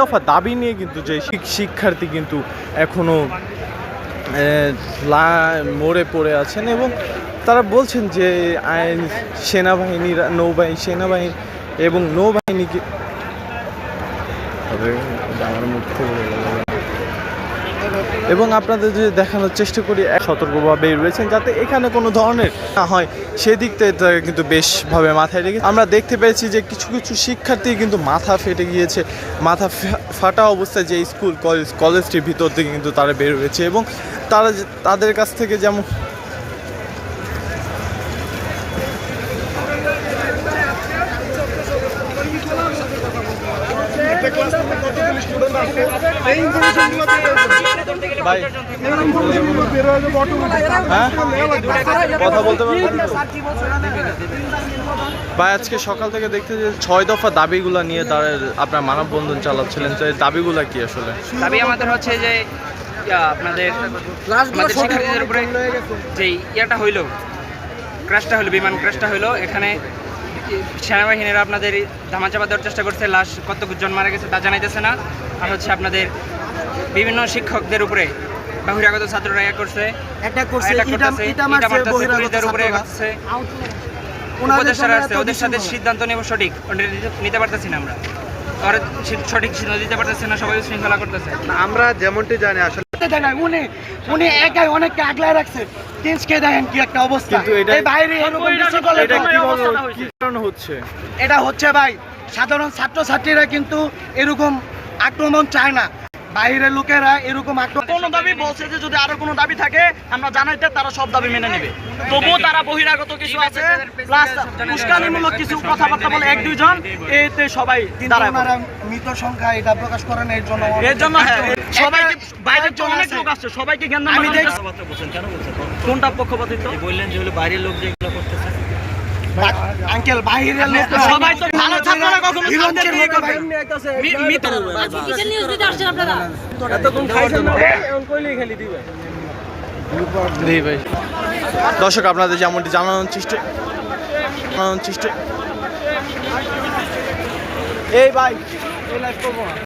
দফা দাবি নিয়ে কিন্তু যে শিক্ষার্থী কিন্তু এখনও মরে পড়ে আছেন এবং তারা বলছেন যে আইন, সেনাবাহিনীরা, নৌবাহিনী, সেনাবাহিনী এবং নৌবাহিনীকে আমার মুখ। এবং আপনাদের যদি দেখানোর চেষ্টা করি, এক সতর্কভাবে রয়েছেন যাতে এখানে কোনো ধরনের না হয়। সেদিক থেকে তারা কিন্তু বেশভাবে মাথায় রেখে আমরা দেখতে পেয়েছি যে কিছু কিছু শিক্ষার্থী কিন্তু মাথা ফেটে গিয়েছে। মাথা ফাটা অবস্থায় যে স্কুল, কলেজ কলেজটির ভিতর থেকে কিন্তু তারা বের হয়েছে এবং তারা তাদের কাছ থেকে যেমন ভাই। হ্যাঁ? কথা বলতে পারবেন ভাই আজকে সকাল থেকে দেখতে যে ছয় দফা দাবিগুলো নিয়ে তারা আপনার মানববন্ধন চালাচ্ছিলেন। তো এই দাবিগুলো কি আসলে? দাবি আমাদের হচ্ছে যে আপনাদের শিক্ষার্থীদের উপরে যে ইয়াটা হইল ক্রাশটা হলো বিমান ক্রাশটা হইল এখানে সেনাবাহিনীরা আপনাদের ধামাচাপা দেওয়ার চেষ্টা করছে লাশ কতজন মারা গেছে তা জানাইতেছে না। আর হচ্ছে আপনাদের বিভিন্ন শিক্ষকদের উপরে বহিরাগত ছাত্ররা ইয়া করছে একটা করছে এটা মারছে বহিরাগত উপরে। করছে উপদেষ্টারা আছে ওদের সাথে সিদ্ধান্ত নেব সঠিক? নিতে- পারতেছি না আমরা। ওরা সঠিক সিদ্ধান্ত দিতে পারতেছে না সবাই শৃঙ্খলা করতেছে। আমরা যেমনটি জানি আসলে উনি উনি একাই অনেককে আগলায় রাখছে। দেখেন কি একটা অবস্থা। এই বাইরে এরকম বেশি কারণে হচ্ছে? এটা হচ্ছে ভাই সাধারণ ছাত্রছাত্রীরা কিন্তু এরকম আক্রমণ চায় না। বাইরের লোকেরা এরকম কোনো দাবি বলছে যে যদি আরও কোনো দাবি থাকে আমরা জানাইতে তারা সব দাবি মেনে নেবে। তবুও তারা বহিরাগত কিছু আছে প্লাস উস্কানিমূলক কিছু কথাবার্তা বলে এক দুইজন এতে সবাই দাঁড়ায় মৃত সংখ্যা এটা প্রকাশ করেন এর জন্য এর জন্য হ্যাঁ সবাই বাইরে তো একজন অনেক আছে। লোক আসছে সবাইকে জ্ঞান আমি। কোনটা পক্ষপাতিত্ব? আঙ্কেল বাইরের লোক সবাই তো ভালো ছাত্ররা কখনো ছাত্রদের নিউজ দিতে আসছেন আপনারা? জি ভাই। দর্শক আপনাদের যেমনটি জানানোর চেষ্টা জানানোর চেষ্টা এই ভাই এই লাইভ করব না।